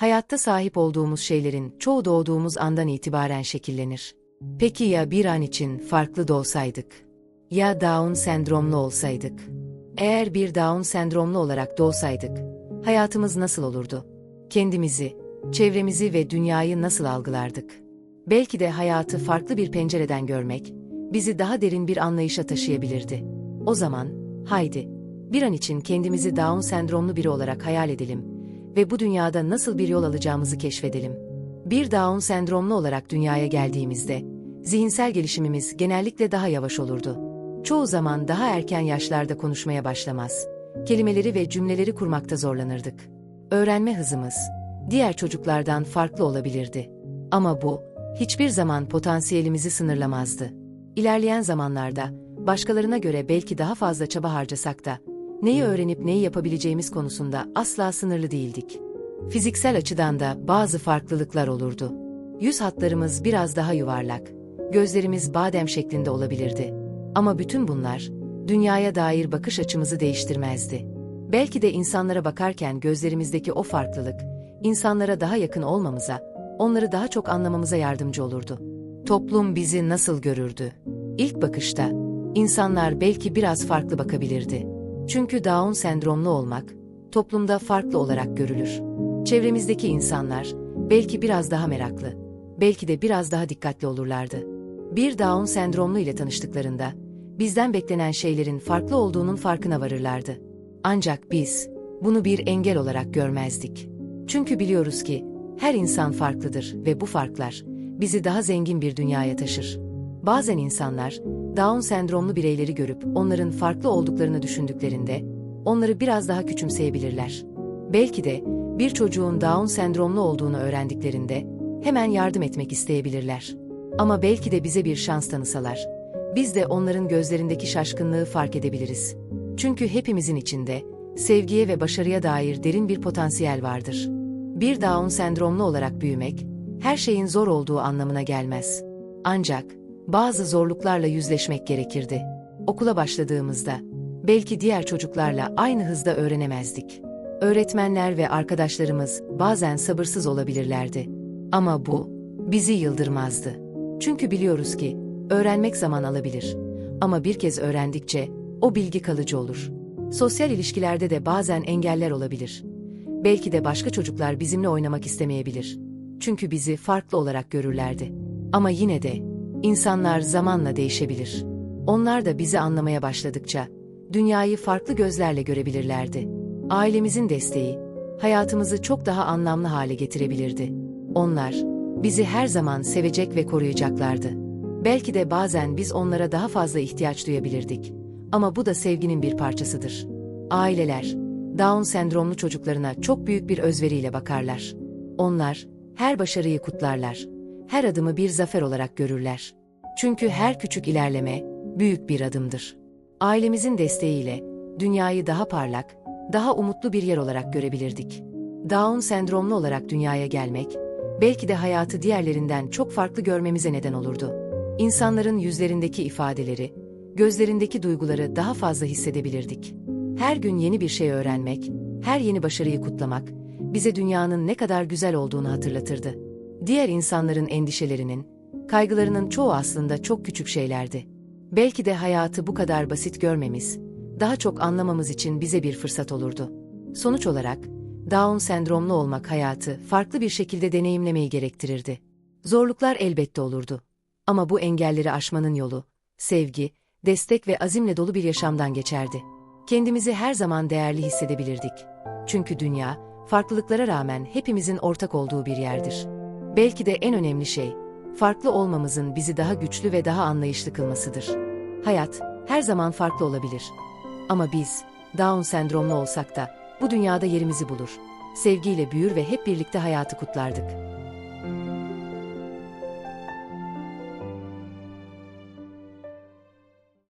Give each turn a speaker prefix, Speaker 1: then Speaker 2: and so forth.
Speaker 1: Hayatta sahip olduğumuz şeylerin çoğu doğduğumuz andan itibaren şekillenir. Peki ya bir an için farklı doğsaydık? Ya Down sendromlu olsaydık? Eğer bir Down sendromlu olarak doğsaydık, hayatımız nasıl olurdu? Kendimizi, çevremizi ve dünyayı nasıl algılardık? Belki de hayatı farklı bir pencereden görmek, bizi daha derin bir anlayışa taşıyabilirdi. O zaman, haydi, bir an için kendimizi Down sendromlu biri olarak hayal edelim ve bu dünyada nasıl bir yol alacağımızı keşfedelim. Bir Down sendromlu olarak dünyaya geldiğimizde, zihinsel gelişimimiz genellikle daha yavaş olurdu. Çoğu zaman daha erken yaşlarda konuşmaya başlamaz, kelimeleri ve cümleleri kurmakta zorlanırdık. Öğrenme hızımız, diğer çocuklardan farklı olabilirdi. Ama bu, hiçbir zaman potansiyelimizi sınırlamazdı. İlerleyen zamanlarda, başkalarına göre belki daha fazla çaba harcasak da, neyi öğrenip neyi yapabileceğimiz konusunda asla sınırlı değildik. Fiziksel açıdan da bazı farklılıklar olurdu. Yüz hatlarımız biraz daha yuvarlak, gözlerimiz badem şeklinde olabilirdi. Ama bütün bunlar, dünyaya dair bakış açımızı değiştirmezdi. Belki de insanlara bakarken gözlerimizdeki o farklılık, insanlara daha yakın olmamıza, onları daha çok anlamamıza yardımcı olurdu. Toplum bizi nasıl görürdü? İlk bakışta, insanlar belki biraz farklı bakabilirdi. Çünkü Down sendromlu olmak, toplumda farklı olarak görülür. Çevremizdeki insanlar, belki biraz daha meraklı, belki de biraz daha dikkatli olurlardı. Bir Down sendromlu ile tanıştıklarında, bizden beklenen şeylerin farklı olduğunun farkına varırlardı. Ancak biz, bunu bir engel olarak görmezdik. Çünkü biliyoruz ki, her insan farklıdır ve bu farklar, bizi daha zengin bir dünyaya taşır. Bazen insanlar, Down sendromlu bireyleri görüp onların farklı olduklarını düşündüklerinde, onları biraz daha küçümseyebilirler. Belki de, bir çocuğun Down sendromlu olduğunu öğrendiklerinde, hemen yardım etmek isteyebilirler. Ama belki de bize bir şans tanısalar, biz de onların gözlerindeki şaşkınlığı fark edebiliriz. Çünkü hepimizin içinde, sevgiye ve başarıya dair derin bir potansiyel vardır. Bir Down sendromlu olarak büyümek, her şeyin zor olduğu anlamına gelmez. Ancak, bazı zorluklarla yüzleşmek gerekirdi. Okula başladığımızda, belki diğer çocuklarla aynı hızda öğrenemezdik. Öğretmenler ve arkadaşlarımız bazen sabırsız olabilirlerdi. Ama bu, bizi yıldırmazdı. Çünkü biliyoruz ki, öğrenmek zaman alabilir. Ama bir kez öğrendikçe, o bilgi kalıcı olur. Sosyal ilişkilerde de bazen engeller olabilir. Belki de başka çocuklar bizimle oynamak istemeyebilir. Çünkü bizi farklı olarak görürlerdi. Ama yine de, insanlar zamanla değişebilir. Onlar da bizi anlamaya başladıkça, dünyayı farklı gözlerle görebilirlerdi. Ailemizin desteği, hayatımızı çok daha anlamlı hale getirebilirdi. Onlar, bizi her zaman sevecek ve koruyacaklardı. Belki de bazen biz onlara daha fazla ihtiyaç duyabilirdik. Ama bu da sevginin bir parçasıdır. Aileler, Down sendromlu çocuklarına çok büyük bir özveriyle bakarlar. Onlar, her başarıyı kutlarlar. Her adımı bir zafer olarak görürler. Çünkü her küçük ilerleme, büyük bir adımdır. Ailemizin desteğiyle, dünyayı daha parlak, daha umutlu bir yer olarak görebilirdik. Down sendromlu olarak dünyaya gelmek, belki de hayatı diğerlerinden çok farklı görmemize neden olurdu. İnsanların yüzlerindeki ifadeleri, gözlerindeki duyguları daha fazla hissedebilirdik. Her gün yeni bir şey öğrenmek, her yeni başarıyı kutlamak, bize dünyanın ne kadar güzel olduğunu hatırlatırdı. Diğer insanların endişelerinin, kaygılarının çoğu aslında çok küçük şeylerdi. Belki de hayatı bu kadar basit görmemiz, daha çok anlamamız için bize bir fırsat olurdu. Sonuç olarak, Down sendromlu olmak hayatı farklı bir şekilde deneyimlemeyi gerektirirdi. Zorluklar elbette olurdu. Ama bu engelleri aşmanın yolu, sevgi, destek ve azimle dolu bir yaşamdan geçerdi. Kendimizi her zaman değerli hissedebilirdik. Çünkü dünya, farklılıklara rağmen hepimizin ortak olduğu bir yerdir. Belki de en önemli şey, farklı olmamızın bizi daha güçlü ve daha anlayışlı kılmasıdır. Hayat, her zaman farklı olabilir. Ama biz, Down sendromlu olsak da, bu dünyada yerimizi bulur. Sevgiyle büyür ve hep birlikte hayatı kutlardık.